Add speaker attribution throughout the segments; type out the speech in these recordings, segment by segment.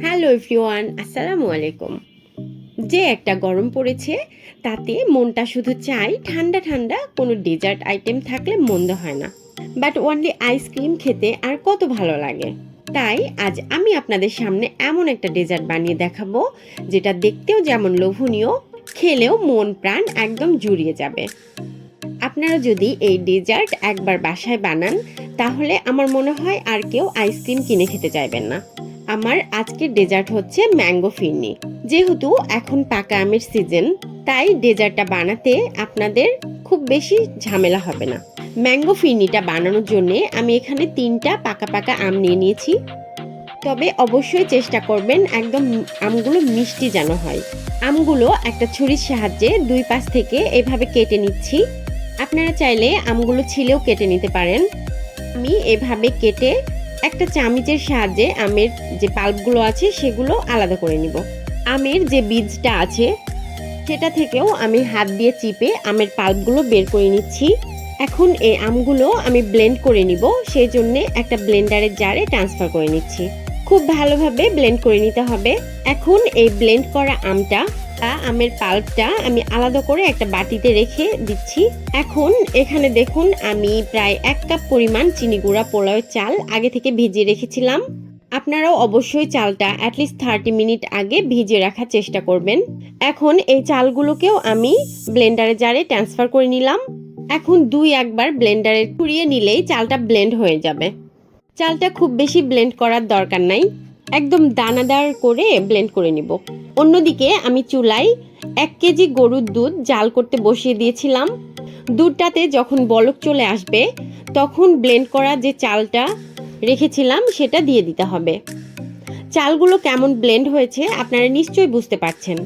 Speaker 1: Hello everyone, আসসালামু আলাইকুম। যে একটা গরম পড়েছে, তাতে মনটা শুধু চাই ঠান্ডা ঠান্ডা, কোনো ডেজার্ট আইটেম থাকলে মন্দ হয় না। বাট ওনলি আইসক্রিম খেতে আর কত ভালো লাগে। তাই আজ আমি আপনাদের সামনে এমন একটা ডেজার্ট বানিয়ে দেখাবো, যেটা দেখতেও যেমন লোভনীয়, খেলেও মন প্রাণ একদম জুড়িয়ে যাবে। আপনারা যদি এই ডেজার্ট একবার বাসায় বানান, তাহলে আমার মনে হয় আর কেউ আইসক্রিম কিনে খেতে চাইবেন না। আমার আজকের ডেজার্ট হচ্ছে ম্যাঙ্গো ফিরনি যেহেতু এখন পাকা আমের সিজন তাই ডেজার্টটা বানাতে আপনাদের খুব বেশি ঝামেলা হবে না। ম্যাঙ্গো ফিরনিটা বানানোর জন্য আমি এখানে তিনটা পাকা পাকা আম নিয়ে নিয়েছি। তবে অবশ্যই চেষ্টা করবেন একদম আমগুলো মিষ্টি যেন হয়। আমগুলো একটা ছুরির সাহায্যে দুই পাশ থেকে এভাবে কেটে নিচ্ছি। আপনারা চাইলে আমগুলো ছিলেও কেটে নিতে পারেন। আমি এভাবে কেটে একটা চামিচের সাহায্যে আমের যে পাল্পগুলো আছে সেগুলো আলাদা করে নিব। আমের যে বীজটা আছে, সেটা থেকেও আমি হাত দিয়ে চিপে আমের পাল্পগুলো বের করে নিচ্ছি। এখন এই আমগুলো আমি ব্লেন্ড করে নিব, সেই জন্যে একটা ব্লেন্ডারের জারে ট্রান্সফার করে নিচ্ছি। খুব ভালোভাবে ব্লেন্ড করে নিতে হবে। এখন এই ব্লেন্ড করা আমটা বা আমের পাল্পটা আমি আলাদা করে একটা বাটিতে রেখে দিচ্ছি। এখন এখানে দেখুন, আমি প্রায় এক কাপ পরিমাণ চিনি গুঁড়া পোলাওয়ের চাল আগে থেকে ভিজিয়ে রেখেছিলাম। আপনারাও অবশ্যই চালটা অ্যাটলিস্ট থার্টি মিনিট আগে ভিজিয়ে রাখার চেষ্টা করবেন। এখন এই চালগুলোকেও আমি ব্লেন্ডারে জারে ট্রান্সফার করে নিলাম। এখন দুই একবার ব্লেন্ডারে ঘুরিয়ে নিলেই চালটা ব্লেন্ড হয়ে যাবে। চালটা খুব বেশি ব্লেন্ড করার দরকার নাই। একদম দানাদার করে ব্লেন্ড করে নিব। অন্যদিকে আমি চুলায় এক কেজি গরুর দুধ জাল করতে বসিয়ে দিয়েছিলাম। দুধটাতে যখন বলক চলে আসবে, তখন ব্লেন্ড করা যে চালটা রেখেছিলাম, সেটা দিয়ে দিতে হবে। চালগুলো কেমন ব্লেন্ড হয়েছে আপনারা নিশ্চয়ই বুঝতে পারছেন।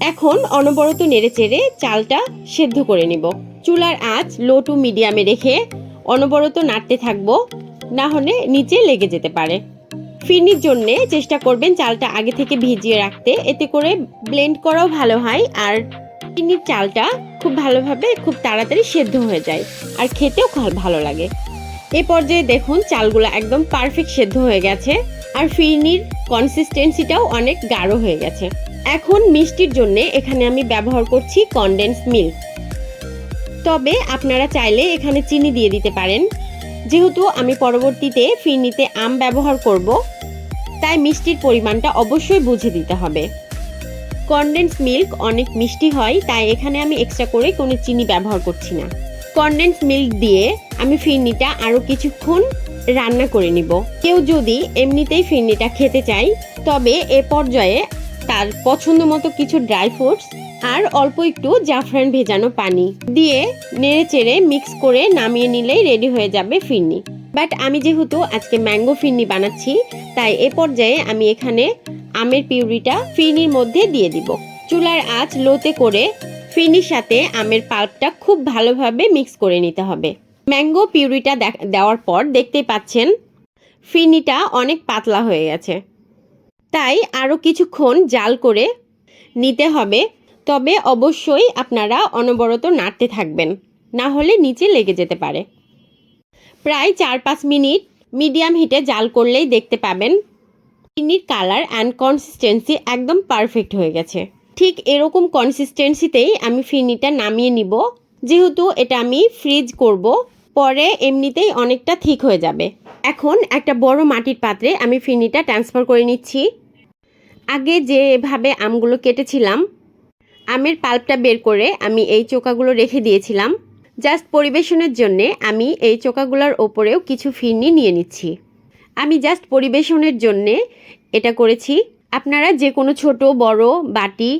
Speaker 1: এখন অনবরত নেড়েচেড়ে চালটা সেদ্ধ করে নিব। চুলার আঁচ লো টু মিডিয়ামে রেখে অনবরত নাড়তে থাকব, না হলে নিচে লেগে যেতে পারে। ফিরনির জন্য চেষ্টা করবেন চালটা আগে থেকে ভিজিয়ে রাখতে। এতে করে ব্লেন্ড করাও ভালো হয় আর ফিরনির চালটা খুব ভালোভাবে খুব তাড়াতাড়ি সেদ্ধ হয়ে যায় আর খেতেও ভালো লাগে। এ পর্যায়ে দেখুন চালগুলো একদম পারফেক্ট সেদ্ধ হয়ে গেছে আর ফিরনির কনসিস্টেন্সিটাও অনেক গাঢ় হয়ে গেছে। এখন মিষ্টির জন্য এখানে আমি ব্যবহার করছি কনডেন্স মিল্ক তবে আপনারা চাইলে এখানে চিনি দিয়ে দিতে পারেন। যেহেতু আমি পরবর্তীতে ফিরনিতে আম ব্যবহার করব, তাই মিষ্টির পরিমাণটা অবশ্যই বুঝে দিতে হবে। কনডেন্স মিল্ক অনেক মিষ্টি হয়, তাই এখানে আমি এক্সট্রা করে কোনো চিনি ব্যবহার করছি না। কনডেন্স মিল্ক দিয়ে আমি ফিরনিটা আরও কিছুক্ষণ রান্না করে নিব। কেউ যদি এমনিতেই ফিরনিটা খেতে চায়, তবে এ পর্যায়ে তার পছন্দ মতো কিছু ড্রাই ফ্রুটস আর অল্প একটু জাফরান ভেজানো পানি দিয়ে নেড়ে চেড়ে মিক্স করে নামিয়ে নিলেই রেডি হয়ে যাবে ফিরনি। বাট আমি যেহেতু আজকে ম্যাঙ্গো ফিরনি বানাচ্ছি, তাই এ পর্যায়ে আমি এখানে আমের পিউরিটা ফিরনির মধ্যে দিয়ে দিব। চুলার আঁচ লোতে করে ফিরনির সাথে আমের পাল্পটা খুব ভালোভাবে মিক্স করে নিতে হবে। ম্যাঙ্গো পিউরিটা দেওয়ার পর দেখতেই পাচ্ছেন ফিরনিটা অনেক পাতলা হয়ে গেছে। তাই আরও কিছুক্ষণ জাল করে নিতে হবে। তবে অবশ্যই আপনারা অনবরত নাড়তে থাকবেন, না হলে নিচে লেগে যেতে পারে। প্রায় চার পাঁচ মিনিট মিডিয়াম হিটে জাল করলেই দেখতে পাবেন চিনির কালার অ্যান্ড কনসিস্টেন্সি একদম পারফেক্ট হয়ে গেছে। ঠিক এরকম কনসিস্টেন্সিতেই আমি ফিরনিটা নামিয়ে নিব। যেহেতু এটা আমি ফ্রিজ করব, পরে এমনিতেই অনেকটা ঠিক হয়ে যাবে। এখন একটা বড় মাটির পাত্রে আমি ফিরনিটা ট্রান্সফার করে নিচ্ছি। আগে যেভাবে আমগুলো কেটেছিলাম আমের পাল্পটা বের করে আমি এই চোকাগুলো রেখে দিয়েছিলাম। জাস্ট পরিবেশনের জন্যে আমি এই চোকাগুলোর ওপরেও কিছু ফিরনি নিয়ে নিচ্ছি। আমি জাস্ট পরিবেশনের জন্যে এটা করেছি। আপনারা যে কোনো ছোট, বড় বাটি,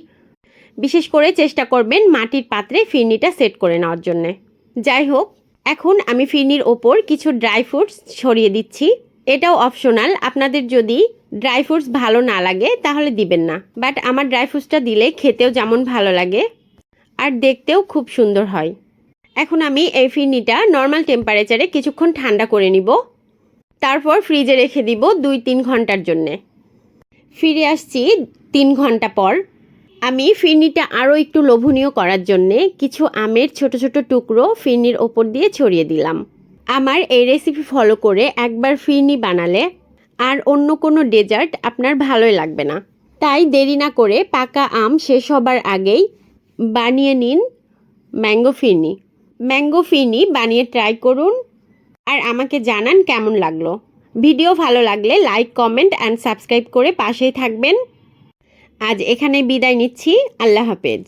Speaker 1: বিশেষ করে চেষ্টা করবেন মাটির পাত্রে ফিরনিটা সেট করে নেওয়ার জন্যে। যাই হোক, এখন আমি ফিরনির ওপর কিছু ড্রাই ফ্রুটস ছড়িয়ে দিচ্ছি। এটাও অপশনাল। আপনাদের যদি ড্রাই ফ্রুটস ভালো না লাগে, তাহলে দিবেন না। বাট আমার ড্রাই ফ্রুটসটা দিলে খেতেও যেমন ভালো লাগে আর দেখতেও খুব সুন্দর হয়। এখন আমি এই ফিরনিটা নর্মাল টেম্পারেচারে কিছুক্ষণ ঠান্ডা করে নিব। তারপর ফ্রিজে রেখে দিব দুই তিন ঘণ্টার জন্যে। ফিরে আসছি তিন ঘণ্টা পর। আমি ফিরনিটা আরও একটু লোভনীয় করার জন্যে কিছু আমের ছোট ছোট টুকরো ফিরনির ওপর দিয়ে ছড়িয়ে দিলাম। আমার এই রেসিপি ফলো করে একবার ফিরনি বানালে আর অন্য কোনো ডেজার্ট আপনার ভালোই লাগবে না। তাই দেরি না করে পাকা আম শেষ হবার আগেই বানিয়ে নিন ম্যাঙ্গো ফিরনি। ম্যাঙ্গো ফিরনি বানিয়ে ট্রাই করুন আর আমাকে জানান কেমন লাগল। ভিডিও ভালো লাগলে লাইক কমেন্ট অ্যান্ড সাবস্ক্রাইব করে পাশেই থাকবেন। আজ এখানে বিদায় নিচ্ছি। আল্লাহ হাফেজ।